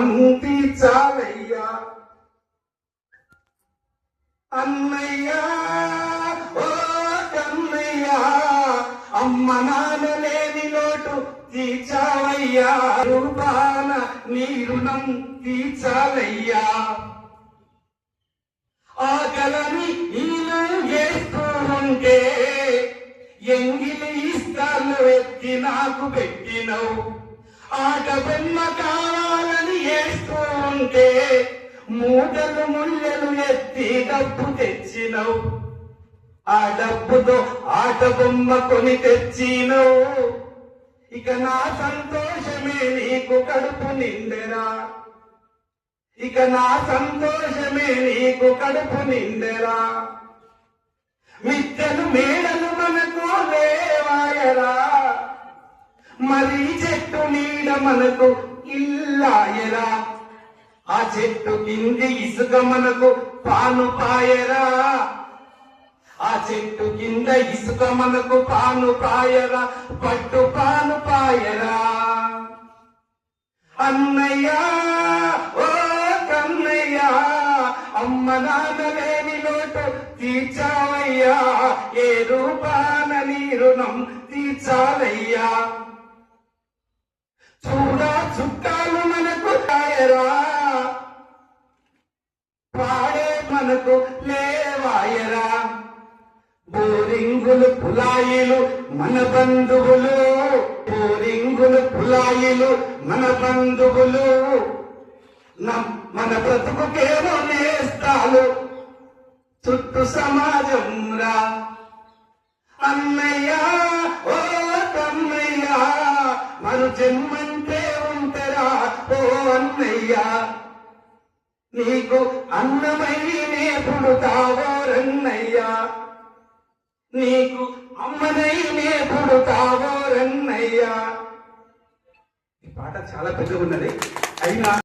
రుణం తీర్చాలయ్యా అన్నయ్యా ఓ కన్నయ్యా అమ్మ నాన్న లేని లోటు తీర్చావయ్యా రూపాన నీ రుణం తీర్చాలయ్యా. ఆకలని ఈను వేస్తూ ఉంటే ఎంగిలి ఇస్తాను ఎత్తి నాకు పెట్టినవు. ఆట బొమ్మ కావాలని వేస్తూ మూటలు ముళ్ళలు ఎత్తి డబ్బు తెచ్చినవు. ఆ డబ్బుతో ఆట బొమ్మ కొని తెచ్చినవు. ఇక నా సంతోషమే నీకు కడుపు నిండెరా. ఇక నా సంతోషమే నీకు కడుపు నిండెరా. మిత్తలు మేడలు మనకు లేవాయరా. మరి చెట్టు నీడ మనకు ఇల్లాయరా. ఆ చెట్టు కింది ఇసుక మనకు పాను పాయరా. ఆ చెట్టు కింద ఇసుక మనకు పాను పాయరా పట్టు పాను పాయరా. అన్నయ్యా ఓ కన్నయ్యా అమ్మ నాన్నలేని లోటు తీర్చావయ్యా. ఏ రూపాన నీ రుణం తీర్చాలయ్యా. చూడా పాడే లేవాయరా? బోరింగులు పులాయిలు మన బంధువులు. బోరింగులు పులాయిలు మన బంధువులు. న- మన బ్రతుకుకేమో నేస్తాలు. చుట్టూ సమాజం రా. అన్నయ్యా ఓ తమ్మయ్యా మరు జన్మంటే ఉంటరా? ఓ అన్నయ్యా నీకు అన్నమై నే తావోరన్నయ్యా. నీకు అమ్మనై నేపుడు తావోరన్నయ్యా. ఈ పాట చాలా పెద్దగా ఉన్నది అయినా